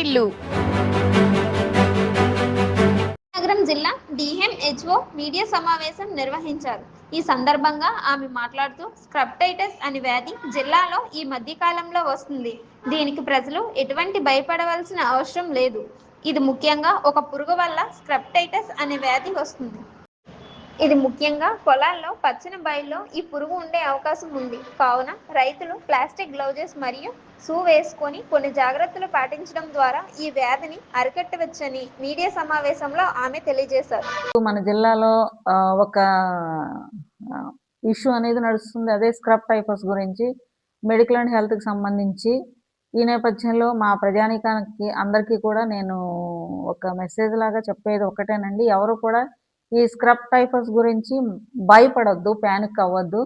వారిల్లు నగరం జిల్లా DMHO media సమావేశం నిర్వహించారు. ఈ సందర్భంగా ఆమె మాట్లాడుతూ స్క్రప్టైటిస్ అనే వ్యాధి జిల్లాలో ఈ మధ్య కాలంలో వస్తుంది. దీనికి ప్రజలు ఎటువంటి భయపడవలసిన అవసరం లేదు. ఇది ముఖ్యంగా ఒక పురుగు వల్ల స్క్రప్టైటిస్ అనే వ్యాధి వస్తుంది. ఇది ముఖ్యంగా పొలాల్లో పచ్చని బయల్లో ఈ పురుగు ఉండే అవకాశం ఉంది. కావున రైతులు ప్లాస్టిక్ గ్లౌజెస్ మరియు షూ వేసుకొని కొన్ని జాగ్రత్తలు పాటించడం ద్వారా ఈ వ్యాధిని అరికట్టవచ్చని మీడియా సమావేశంలో ఆమె తెలియజేశారు. మన జిల్లాలో ఒక ఇష్యూ అనేది నడుస్తుంది. అదే స్క్రబ్ టైఫస్ గురించి మెడికల్ అండ్ హెల్త్కి సంబంధించి ఈ నేపథ్యంలో మా ప్రజానీకానికి అందరికీ కూడా నేను ఒక మెసేజ్ లాగా చెప్పేది ఒకటేనండి. ఎవరు కూడా ఈ స్క్రబ్ టైఫస్ గురించి భయపడొద్దు ప్యానిక్ అవ్వద్దు.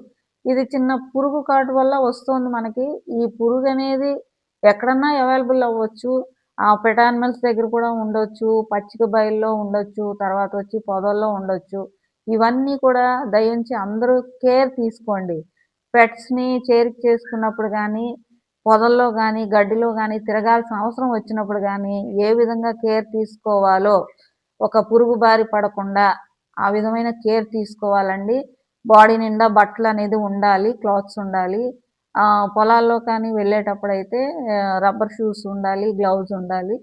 ఇది చిన్న పురుగు కాటు వల్ల వస్తుంది మనకి. ఈ పురుగు అనేది ఎక్కడన్నా అవైలబుల్ అవ్వచ్చు. ఆ పెట్ యానిమల్స్ దగ్గర కూడా ఉండొచ్చు పచ్చిక బయల్లో ఉండొచ్చు తర్వాత వచ్చి పొదల్లో ఉండొచ్చు. ఇవన్నీ కూడా దయించి అందరూ కేర్ తీసుకోండి. పెట్స్ని చేరిక చేసుకున్నప్పుడు కానీ పొదల్లో కానీ గడ్డిలో కానీ తిరగాల్సిన అవసరం వచ్చినప్పుడు కానీ ఏ విధంగా కేర్ తీసుకోవాలో ఒక పురుగు బారి పడకుండా ఆ విధమైన కేర్ తీసుకోవాలండి. బాడీ నిండా బట్టలు అనేది ఉండాలి క్లాత్స్ ఉండాలి. పొలాల్లో కానీ వెళ్ళేటప్పుడు అయితే రబ్బర్ షూస్ ఉండాలి గ్లౌజ్ ఉండాలి.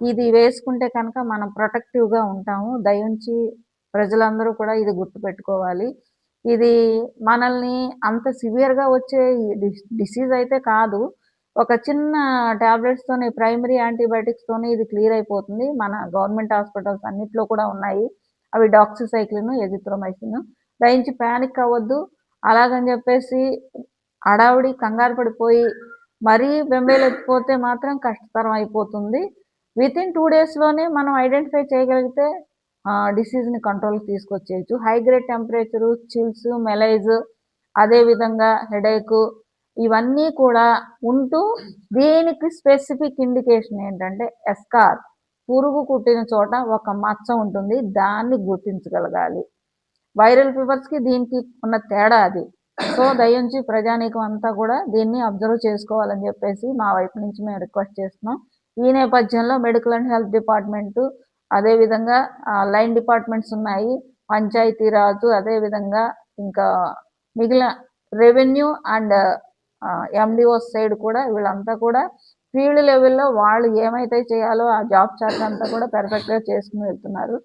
ఇది వేసుకుంటే కనుక మనం ప్రొటెక్టివ్గా ఉంటాము. దయించి ప్రజలందరూ కూడా ఇది గుర్తుపెట్టుకోవాలి. ఇది మనల్ని అంత సివియర్గా వచ్చే డిసీజ్ అయితే కాదు. ఒక చిన్న టాబ్లెట్స్తోనే ప్రైమరీ యాంటీబయాటిక్స్తోని ఇది క్లియర్ అయిపోతుంది. మన గవర్నమెంట్ హాస్పిటల్స్ అన్నిట్లో కూడా ఉన్నాయి. అవి డాక్సిసైక్లిన్ ఎజిత్రోమైసిన్ దయించి ప్యానిక్ అవ్వద్దు. అలాగని చెప్పేసి హడావుడి కంగారు పడిపోయి మరీ బెంబేలెత్తిపోతే మాత్రం కష్టతరం అయిపోతుంది. విత్ ఇన్ టూ డేస్లోనే మనం ఐడెంటిఫై చేయగలిగితే డిసీజ్ని కంట్రోల్కి తీసుకొచ్చేయచ్చు. High grade temperature chills malaise అదేవిధంగా హెడేక్ ఇవన్నీ కూడా ఉంటూ దీనికి స్పెసిఫిక్ ఇండికేషన్ ఏంటంటే ఎస్కార్ పురుగు కుట్టిన చోట ఒక మచ్చ ఉంటుంది దాన్ని గుర్తించగలగాలి. వైరల్ ఫీవర్స్కి దీనికి ఉన్న తేడా అది. సో దయించి ప్రజానీకం అంతా కూడా దీన్ని అబ్జర్వ్ చేసుకోవాలని చెప్పేసి మా వైపు నుంచి మేము రిక్వెస్ట్ చేస్తున్నాం. ఈ నేపథ్యంలో మెడికల్ అండ్ హెల్త్ డిపార్ట్మెంటు అదేవిధంగా లైన్ డిపార్ట్మెంట్స్ ఉన్నాయి. పంచాయతీరాజు అదేవిధంగా ఇంకా మిగిలిన రెవెన్యూ అండ్ ఎండిఓ సైడ్ కూడా వీళ్ళంతా కూడా ఫీల్డ్ లెవెల్లో వాళ్ళు ఏమైతే చేయాలో ఆ జాబ్ చార్ట్ అంతా కూడా పెర్ఫెక్ట్గా చేసుకుని వెళ్తున్నారు.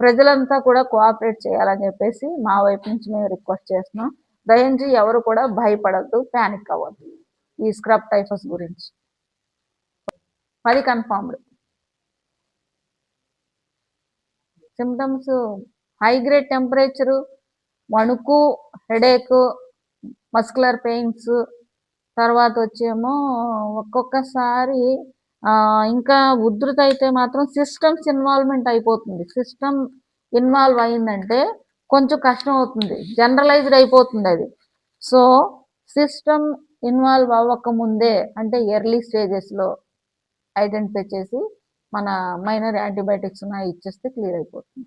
ప్రజలంతా కూడా కోఆపరేట్ చేయాలని చెప్పేసి మా వైపు నుంచి మేము రిక్వెస్ట్ చేస్తున్నాం. దయించి ఎవరు కూడా భయపడద్దు ప్యానిక్ అవ్వద్దు ఈ స్క్రబ్ టైఫస్ గురించి. అది confirmed symptoms high grade temperature వణుకు హెడేక్ మస్కులర్ పెయిన్స్ తర్వాత వచ్చేమో ఒక్కొక్కసారి ఆ, ఇంకా ఉధృత అయితే మాత్రం సిస్టమ్స్ ఇన్వాల్వ్మెంట్ అయిపోతుంది సిస్టమ్ ఇన్వాల్వ్ అయిందంటే కొంచెం కష్టం అవుతుంది జనరలైజ్డ్ అయిపోతుంది అది సో సిస్టమ్ ఇన్వాల్వ్ అవ్వక ముందే అంటే ఎర్లీ స్టేజెస్లో ఐడెంటిఫై చేసి మన మైనర్ యాంటీబయాటిక్స్ ఇచ్చేస్తే క్లియర్ అయిపోతుంది.